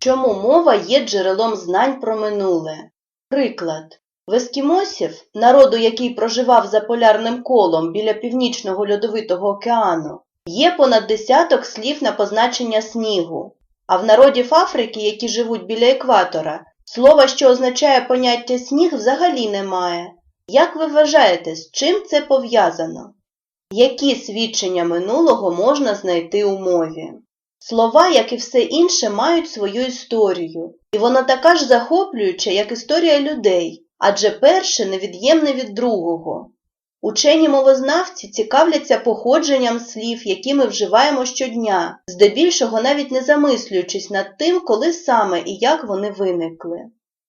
Чому мова є джерелом знань про минуле? Приклад. В ескімосів, народу, який проживав за полярним колом біля північного льодовитого океану, є понад десяток слів на позначення снігу, а в народів Африки, які живуть біля екватора, слова, що означає поняття сніг, взагалі немає. Як ви вважаєте, з чим це пов'язано? Які свідчення минулого можна знайти у мові? Слова, як і все інше, мають свою історію, і вона така ж захоплююча, як історія людей, адже перше невід'ємне від другого. Учені мовознавці цікавляться походженням слів, які ми вживаємо щодня, здебільшого навіть не замислюючись над тим, коли саме і як вони виникли.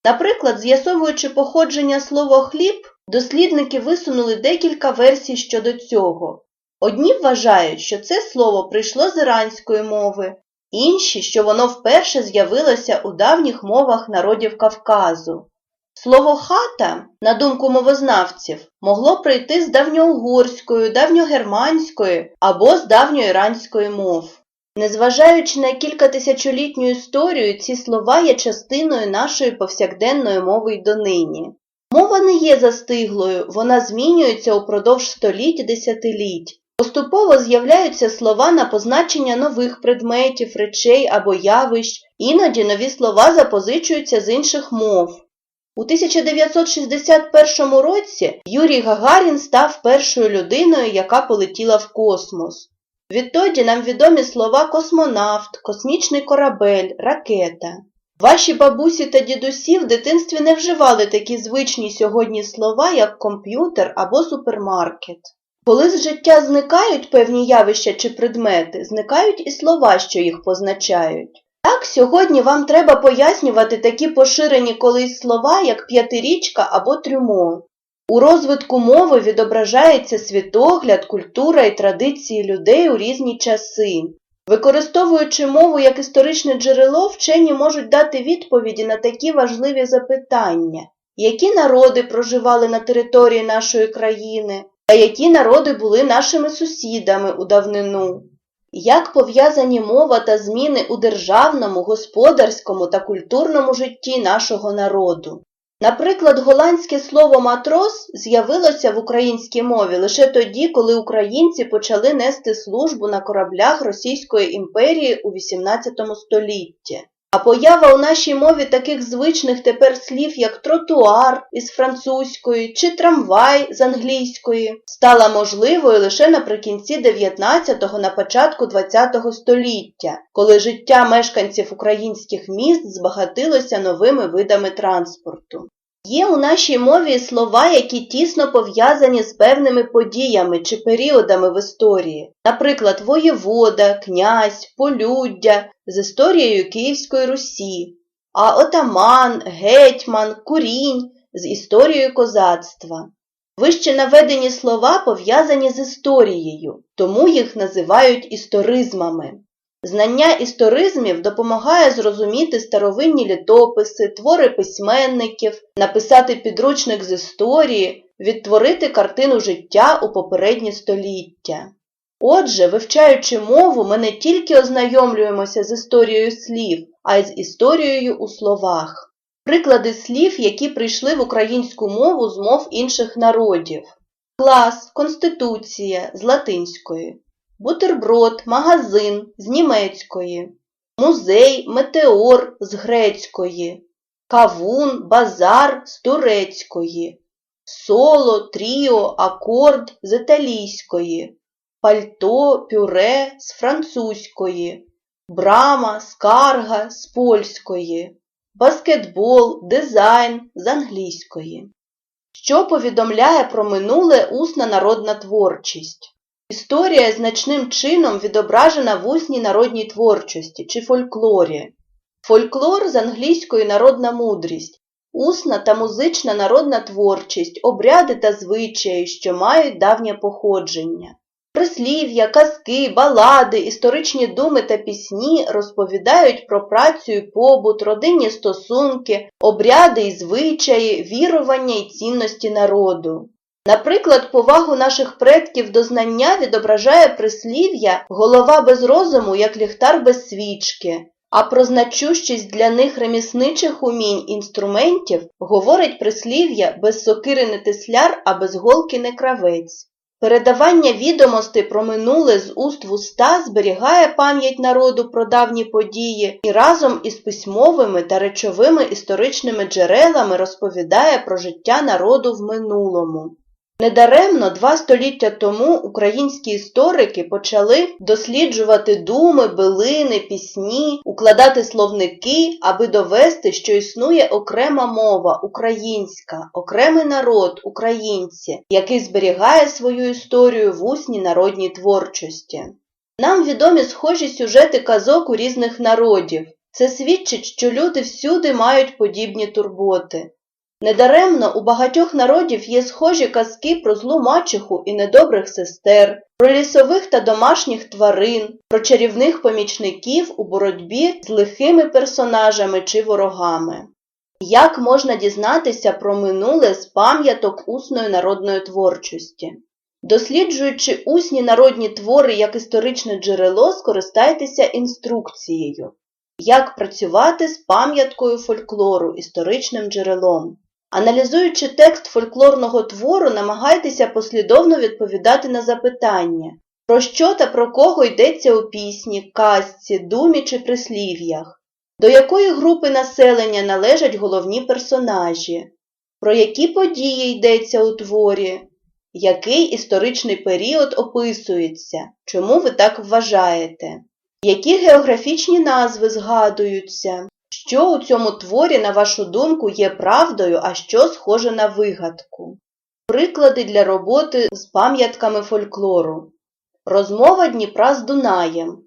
Наприклад, з'ясовуючи походження слова хліб, дослідники висунули декілька версій щодо цього. Одні вважають, що це слово прийшло з іранської мови, інші, що воно вперше з'явилося у давніх мовах народів Кавказу. Слово хата, на думку мовознавців, могло прийти з давньоугорської, давньогерманської або з давньоіранської мов. Незважаючи на кількатисячолітню історію, ці слова є частиною нашої повсякденної мови й донині. Мова не є застиглою, вона змінюється упродовж століть десятиліть. Поступово з'являються слова на позначення нових предметів, речей або явищ, іноді нові слова запозичуються з інших мов. У 1961 році Юрій Гагарін став першою людиною, яка полетіла в космос. Відтоді нам відомі слова космонавт, космічний корабель, ракета. Ваші бабусі та дідусі в дитинстві не вживали такі звичні сьогодні слова, як комп'ютер або супермаркет. Коли з життя зникають певні явища чи предмети, зникають і слова, що їх позначають. Так, сьогодні вам треба пояснювати такі поширені колись слова, як п'ятирічка або трюмо. У розвитку мови відображається світогляд, культура і традиції людей у різні часи. Використовуючи мову як історичне джерело, вчені можуть дати відповіді на такі важливі запитання, які народи проживали на території нашої країни, та які народи були нашими сусідами у давнину. Як пов'язані мова та зміни у державному, господарському та культурному житті нашого народу? Наприклад, голландське слово матрос з'явилося в українській мові лише тоді, коли українці почали нести службу на кораблях Російської імперії у XVIII столітті. А поява у нашій мові таких звичних тепер слів, як тротуар із французької чи трамвай з англійської, стала можливою лише наприкінці 19-го на початку 20-го століття, коли життя мешканців українських міст збагатилося новими видами транспорту. Є у нашій мові слова, які тісно пов'язані з певними подіями чи періодами в історії, наприклад, воєвода, князь, полюддя з історією Київської Русі, а отаман, гетьман, курінь з історією козацтва. Вище наведені слова пов'язані з історією, тому їх називають історизмами. Знання історизмів допомагає зрозуміти старовинні літописи, твори письменників, написати підручник з історії, відтворити картину життя у попереднє століття. Отже, вивчаючи мову, ми не тільки ознайомлюємося з історією слів, а й з історією у словах. Приклади слів, які прийшли в українську мову з мов інших народів. Клас, конституція з латинської бутерброд, магазин з німецької, музей, метеор з грецької, кавун, базар з турецької, соло, тріо, акорд з італійської, пальто, пюре з французької, брама, скарга з польської, баскетбол, дизайн з англійської. Що повідомляє про минуле усна народна творчість? Історія значним чином відображена в усній народній творчості чи фольклорі. Фольклор з англійської народна мудрість, усна та музична народна творчість, обряди та звичаї, що мають давнє походження. Прислів'я, казки, балади, історичні думи та пісні розповідають про працю і побут, родинні стосунки, обряди і звичаї, вірування і цінності народу. Наприклад, повагу наших предків до знання відображає прислів'я голова без розуму, як ліхтар без свічки, а про значущість для них ремісничих умінь інструментів говорить прислів'я без сокири не тесляр, а без голки не кравець. Передавання відомостей про минуле з уст в уста зберігає пам'ять народу про давні події і разом із письмовими та речовими історичними джерелами розповідає про життя народу в минулому. Недаремно два століття тому українські історики почали досліджувати думи, билини, пісні, укладати словники, аби довести, що існує окрема мова українська, окремий народ українці, який зберігає свою історію в усній народній творчості. Нам відомі схожі сюжети казок у різних народів. Це свідчить, що люди всюди мають подібні турботи. Недаремно у багатьох народів є схожі казки про злу мачеху і недобрих сестер, про лісових та домашніх тварин, про чарівних помічників у боротьбі з лихими персонажами чи ворогами. Як можна дізнатися про минуле з пам'яток усної народної творчості? Досліджуючи усні народні твори як історичне джерело, скористайтеся інструкцією. Як працювати з пам'яткою фольклору, історичним джерелом. Аналізуючи текст фольклорного твору, намагайтеся послідовно відповідати на запитання, про що та про кого йдеться у пісні, казці, думі чи прислів'ях, до якої групи населення належать головні персонажі, про які події йдеться у творі, який історичний період описується, чому ви так вважаєте, які географічні назви згадуються, що у цьому творі, на вашу думку, є правдою, а що схоже на вигадку? Приклади для роботи з пам'ятками фольклору. Розмова Дніпра з Дунаєм.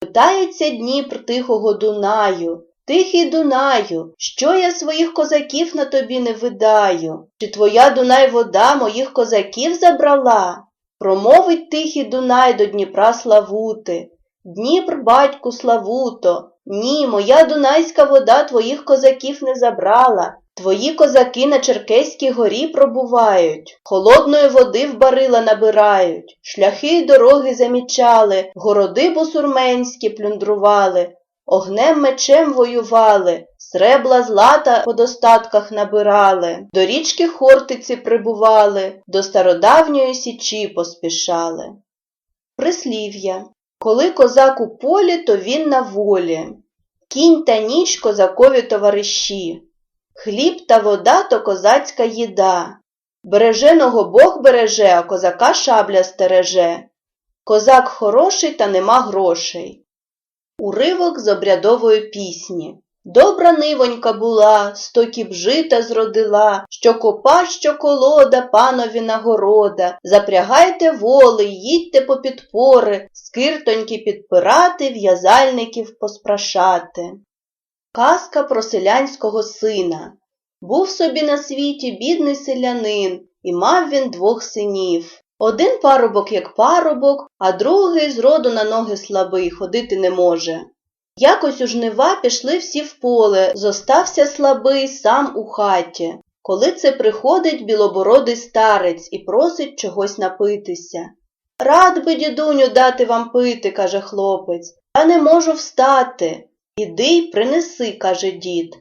Питається Дніпр тихого Дунаю. Тихий Дунаю, що я своїх козаків на тобі не видаю? Чи твоя Дунай вода моїх козаків забрала? Промовить тихий Дунай до Дніпра Славути. Дніпр, батьку Славуто, ні, моя дунайська вода твоїх козаків не забрала. Твої козаки на Черкеській горі пробувають, холодної води в барила набирають, шляхи й дороги замічали, городи бусурменські плюндрували, огнем мечем воювали, сребла злата по достатках набирали, до річки Хортиці прибували, до стародавньої січі поспішали. Прислів'я коли козак у полі, то він на волі. Кінь та ніч козакові товариші. Хліб та вода то козацька їда. Береженого Бог береже, а козака шабля стереже. Козак хороший та нема грошей. Уривок з обрядової пісні. Добра нивонька була, сто кіп жита зродила, що копа, що колода, панові нагорода. Запрягайте воли, їдьте по підпори, скиртоньки підпирати, в'язальників поспрашати. Казка про селянського сина. Був собі на світі бідний селянин, і мав він двох синів. Один парубок як парубок, а другий з роду на ноги слабий, ходити не може. Якось у жнива пішли всі в поле, зостався слабий сам у хаті. Коли це приходить білобородий старець і просить чогось напитися. Рад би, дідуню, дати вам пити, каже хлопець, та не можу встати. Іди й принеси, каже дід.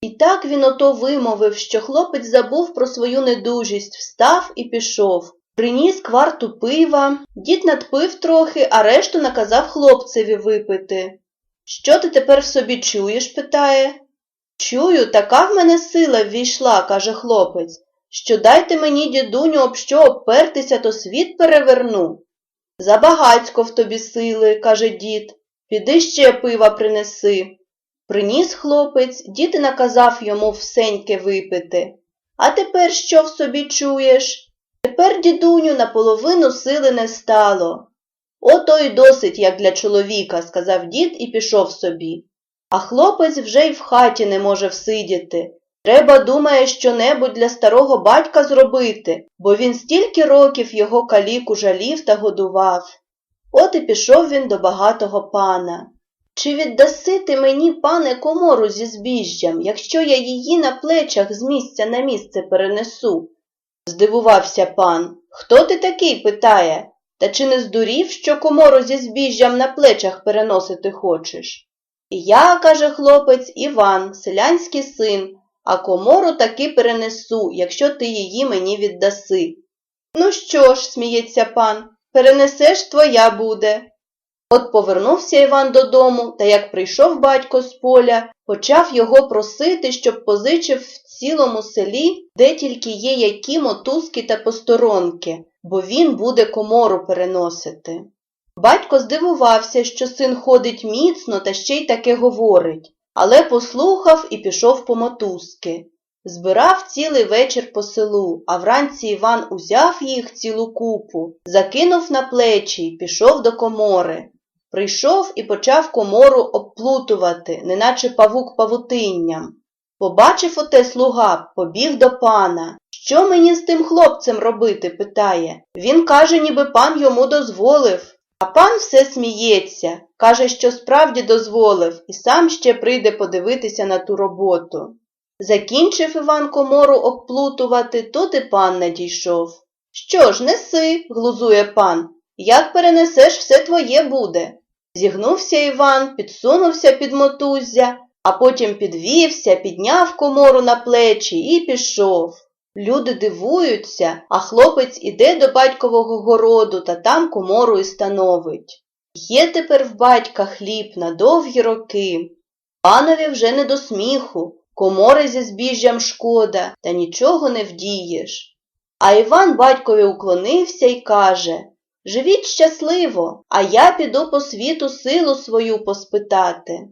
І так він ото вимовив, що хлопець забув про свою недужість, встав і пішов. Приніс кварту пива, дід надпив трохи, а решту наказав хлопцеві випити. Що ти тепер в собі чуєш? питає. Чую, така в мене сила ввійшла, каже хлопець, що дайте мені, дідуню, об що обпертися, то світ переверну. Забагацько в тобі сили, каже дід, піди ще пива принеси. Приніс хлопець, дід і наказав йому всеньке випити. А тепер що в собі чуєш? Тепер, дідуню, наполовину сили не стало. Ото й досить, як для чоловіка, сказав дід і пішов собі. А хлопець вже й в хаті не може всидіти. Треба, думає, що-небудь для старого батька зробити, бо він стільки років його каліку жалів та годував. От і пішов він до багатого пана. Чи віддаси ти мені, пане, комору зі збіжжям, якщо я її на плечах з місця на місце перенесу? Здивувався пан. Хто ти такий? питає. Та чи не здурів, що комору зі збіжжям на плечах переносити хочеш? Я, каже хлопець, Іван, селянський син, а комору таки перенесу, якщо ти її мені віддаси. Ну що ж, сміється пан, перенесеш твоя буде. От повернувся Іван додому, та як прийшов батько з поля, почав його просити, щоб позичив в цілому селі, де тільки є які мотузки та посторонки, бо він буде комору переносити. Батько здивувався, що син ходить міцно та ще й таке говорить, але послухав і пішов по мотузки. Збирав цілий вечір по селу, а вранці Іван узяв їх цілу купу, закинув на плечі й пішов до комори. Прийшов і почав комору обплутувати, неначе павук павутинням. Побачив оте слуга, побіг до пана. Що мені з тим хлопцем робити? питає. Він каже, ніби пан йому дозволив. А пан все сміється, каже, що справді дозволив, і сам ще прийде подивитися на ту роботу. Закінчив Іван комору обплутувати, тут і пан надійшов. Що ж, неси, глузує пан, як перенесеш, все твоє буде. Зігнувся Іван, підсунувся під мотуззя, а потім підвівся, підняв комору на плечі і пішов. Люди дивуються, а хлопець іде до батькового городу та там комору і становить. Є тепер в батька хліб на довгі роки. Панові вже не до сміху, комори зі збіжжям шкода, та нічого не вдієш. А Іван батькові уклонився й каже Живіть щасливо, а я піду по світу силу свою поспитати.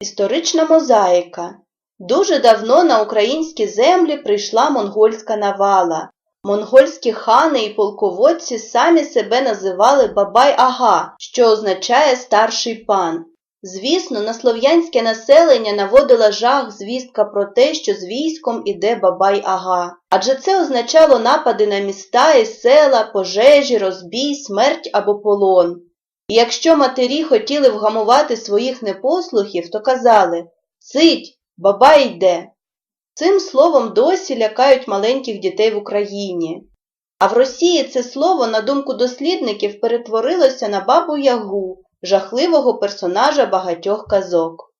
Історична мозаїка Дуже давно на українські землі прийшла монгольська навала. Монгольські хани і полководці самі себе називали Бабай-ага, що означає старший пан. Звісно, на слов'янське населення наводила жах звістка про те, що з військом іде Бабай-ага. Адже це означало напади на міста і села, пожежі, розбій, смерть або полон. І якщо матері хотіли вгамувати своїх непослухів, то казали «Цить, Бабай йде. Цим словом досі лякають маленьких дітей в Україні. А в Росії це слово, на думку дослідників, перетворилося на бабу Ягу, жахливого персонажа багатьох казок.